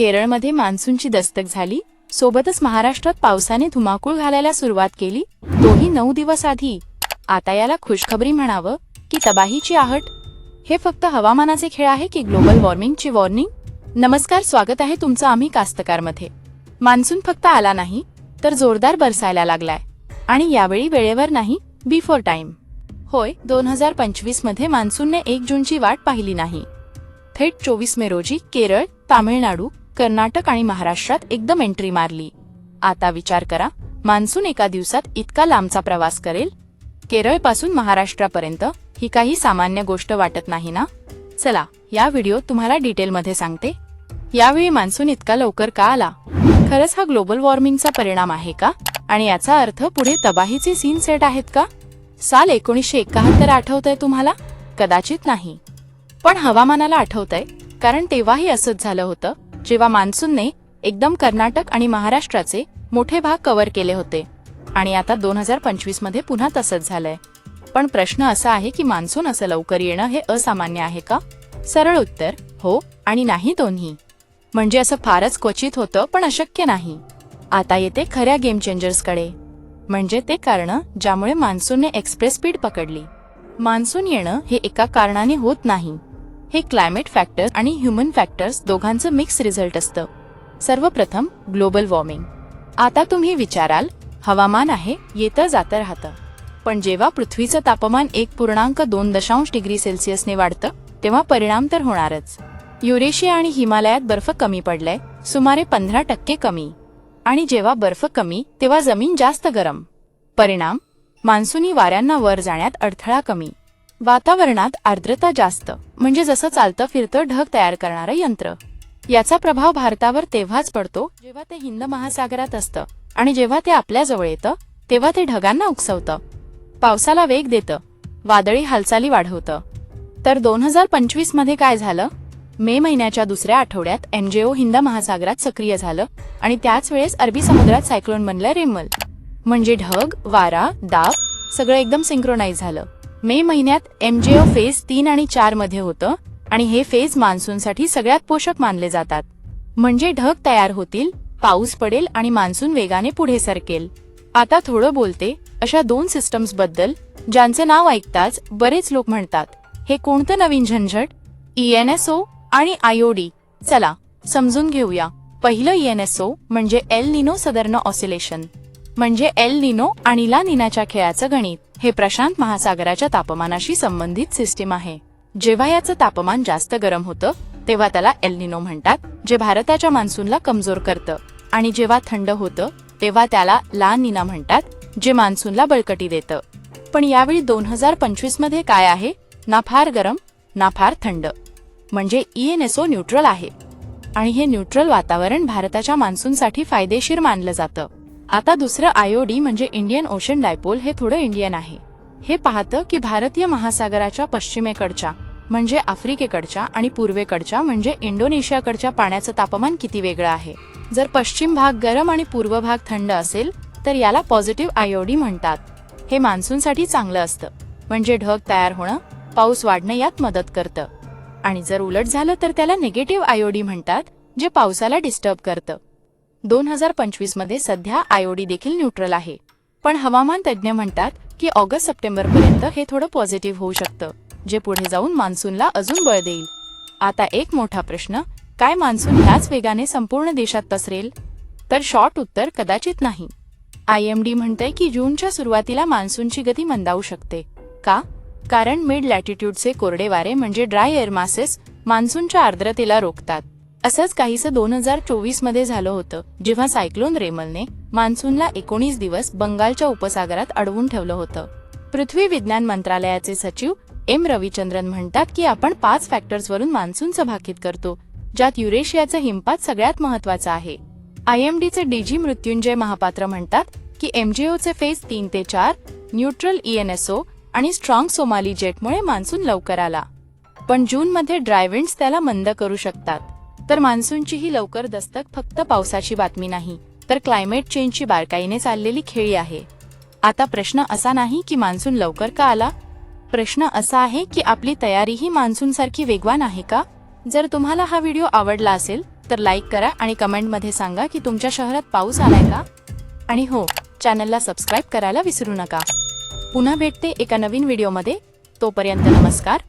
केरळमध्ये मान्सूनची दस्तक झाली. सोबतच महाराष्ट्रात पावसाने धुमाकूळ घालायला सुरुवात केली. तोही नऊ दिवस आधी. आता याला खुशखबरी म्हणावं की तबाहीची आहट? हे फक्त हवामानाचे खेळ आहे की ग्लोबल वॉर्मिंगची वॉर्निंग? नमस्कार स्वागत आहे तुमचं आम्ही कास्तकारमध्ये. मान्सून फक्त आला नाही तर जोरदार बरसायला लागलाय. आणि यावेळी वेळेवर नाही बिफोर टाइम. होय दोन हजार पंचवीसमध्ये मान्सूनने एक जूनची वाट पाहिली नाही. थेट चोवीस मे रोजी केरळ तामिळनाडू कर्नाटक आणि महाराष्ट्रात एकदम एंट्री मारली. आता विचार करा मान्सून एका दिवसात इतका लांबचा प्रवास करेल? केरळपासून महाराष्ट्रापर्यंत ही काही सामान्य गोष्ट वाटत नाही ना? चला या व्हिडिओ तुम्हाला डिटेलमध्ये सांगते. यावेळी मान्सून इतका लवकर का आला? खरंच हा ग्लोबल वॉर्मिंगचा परिणाम आहे का? आणि याचा अर्थ पुढे तबाहीचे सीन सेट आहेत का? साल एकोणीसशे एकाहत्तर आठवतंय तुम्हाला? कदाचित नाही. पण हवामानाला आठवतंय कारण तेव्हाही असंच झालं होतं. जेव्हा मान्सूनने एकदम कर्नाटक आणि महाराष्ट्राचे मोठे भाग कव्हर केले होते. आणि आता दोन हजार पंचवीसमध्ये पुन्हा तसंच झालंय. पण प्रश्न असा आहे की मान्सून असं लवकर येणं हे असामान्य आहे का? सरळ उत्तर हो आणि नाही दोन्ही. म्हणजे असं फारच क्वचित होतं पण अशक्य नाही. आता येते खऱ्या गेम चेंजर्सकडे म्हणजे ते कारण ज्यामुळे मान्सूनने एक्सप्रेस स्पीड पकडली. मान्सून येणं हे एका कारणाने होत नाही. हे क्लायमेट फॅक्टर्स आणि ह्युमन फॅक्टर्स दोघांचं मिक्स रिझल्ट असतं. सर्वप्रथम ग्लोबल वॉर्मिंग आता तुम्ही विचाराल हवामान आहे येतं जातं राहतं. पण जेव्हा पृथ्वीचं तापमान एक पूर्णांक दोन दशांश डिग्री सेल्सिअसने वाढतं तेव्हा परिणाम तर होणारच. युरेशिया आणि हिमालयात बर्फ कमी पडलाय सुमारे पंधरा टक्के कमी. आणि जेव्हा बर्फ कमी तेव्हा जमीन जास्त गरम. परिणाम मान्सूनी वाऱ्यांना वर जाण्यात अडथळा कमी. वातावरणात आर्द्रता जास्त म्हणजे जसं चालतं फिरतं ढग तयार करणारं यंत्र. याचा प्रभाव भारतावर तेव्हाच पडतो जेव्हा ते हिंद महासागरात असतं आणि जेव्हा ते आपल्याजवळ येतं तेव्हा ते ढगांना उकसवतं. पावसाला वेग देतं वादळी हालचाली वाढवतं. तर दोन हजार पंचवीसमध्ये काय झालं? मे महिन्याच्या दुसऱ्या आठवड्यात एनजेओ हिंद महासागरात सक्रिय झालं आणि त्याच वेळेस अरबी समुद्रात सायक्लोन बनलं रेमल. म्हणजे ढग वारा दाब सगळं एकदम सिंक्रोनाइज झालं. मे महिन्यात एमजेओ फेज तीन आणि चारमध्ये होतं आणि हे फेज मान्सूनसाठी सगळ्यात पोषक मानले जातात. म्हणजे ढग तयार होतील पाऊस पडेल आणि मान्सून वेगाने पुढे सरकेल. आता थोडं बोलते अशा दोन सिस्टम्सबद्दल ज्यांचे नाव ऐकताच बरेच लोक म्हणतात हे कोणतं नवीन झंझट? ईएनएसओ आणि आयओडी चला समजून घेऊया. पहिलं ईएनएसओ म्हणजे एल निनो सदर्न ऑसिलेशन. म्हणजे एल निनो आणि ला निनाच्या खेळाचं गणित. हे प्रशांत महासागराच्या तापमानाशी संबंधित सिस्टीम आहे. जेव्हा याचं तापमान जास्त गरम होतं तेव्हा त्याला एलनिनो म्हणतात जे भारताच्या मान्सूनला कमजोर करतं. आणि जेव्हा थंड होतं तेव्हा त्याला ला निना म्हणतात जे मान्सूनला बळकटी देतं. पण यावेळी दोन हजार पंचवीसमध्ये काय आहे? ना फार गरम ना फार थंड. म्हणजे ईएनएसओ न्यूट्रल आहे. आणि हे न्यूट्रल वातावरण भारताच्या मान्सूनसाठी फायदेशीर मानलं जातं. आता दुसरं आयओडी म्हणजे इंडियन ओशन डायपोल हे थोडं इंडियन आहे. हे पाहतं की भारतीय महासागराच्या पश्चिमेकडच्या म्हणजे आफ्रिकेकडच्या आणि पूर्वेकडच्या म्हणजे इंडोनेशियाकडच्या पाण्याचं तापमान किती वेगळं आहे. जर पश्चिम भाग गरम आणि पूर्व भाग थंड असेल तर याला पॉझिटिव्ह आयओडी म्हणतात. हे मान्सूनसाठी चांगलं असतं. म्हणजे ढग तयार होणं पाऊस वाढणं यात मदत करतं. आणि जर उलट झालं तर त्याला निगेटिव्ह आयओडी म्हणतात जे पावसाला डिस्टर्ब करतं. दोन हजार पंचवीसमध्ये सध्या आयओडी देखील न्यूट्रल आहे. पण हवामान तज्ज्ञ म्हणतात की ऑगस्ट सप्टेंबरपर्यंत हे थोडं पॉझिटिव्ह होऊ शकतं जे पुढे जाऊन मान्सूनला अजून बळ देईल. आता एक मोठा प्रश्न काय मान्सून ह्याच वेगाने संपूर्ण देशात पसरेल? तर शॉर्ट उत्तर कदाचित नाही. आय एम डी म्हणतंय की जूनच्या सुरुवातीला मान्सूनची गती मंदावू शकते. का? कारण मिड लॅटिट्यूडचे कोरडे वारे म्हणजे ड्राय एअर मासेस मान्सूनच्या आर्द्रतेला रोखतात. असंच काहीसं दोन हजार चोवीसमध्ये झालं होतं जेव्हा सायक्लोन रेमलने मान्सूनला एकोणीस दिवस बंगालच्या उपसागरात अडवून ठेवलं होतं. पृथ्वी विज्ञान मंत्रालयाचे सचिव एम रविचंद्रन म्हणतात की आपण पाच फॅक्टर्सवरून मान्सूनचं भाकीत करतो ज्यात युरेशियाचं हिमपात सगळ्यात महत्वाचं आहे. आय एम डीचे डीजी मृत्युंजय महापात्र म्हणतात की एमजीओचे फेज तीन ते चार न्यूट्रल ईएनएसओ आणि स्ट्रॉंग सोमाली जेटमुळे मान्सून लवकर आला. पण जूनमध्ये ड्रायविंड्स त्याला मंद करू शकतात. तर मान्सूनची ही लवकर दस्तक फक्त पावसाची बातमी नाही तर क्लायमेट चेंजची बारकाईने चाललेली खेळी आहे. आता प्रश्न असा नाही की मान्सून लवकर का आला? प्रश्न असा आहे की आपली तयारी ही मान्सूनसारखी वेगवान आहे का? जर तुम्हाला हा व्हिडिओ आवडला असेल तर लाईक करा आणि कमेंटमध्ये सांगा की तुमच्या शहरात पाऊस आलाय का? आणि हो चॅनलला सबस्क्राईब करायला विसरू नका. पुन्हा भेटते एका नवीन व्हिडिओमध्ये. तोपर्यंत नमस्कार.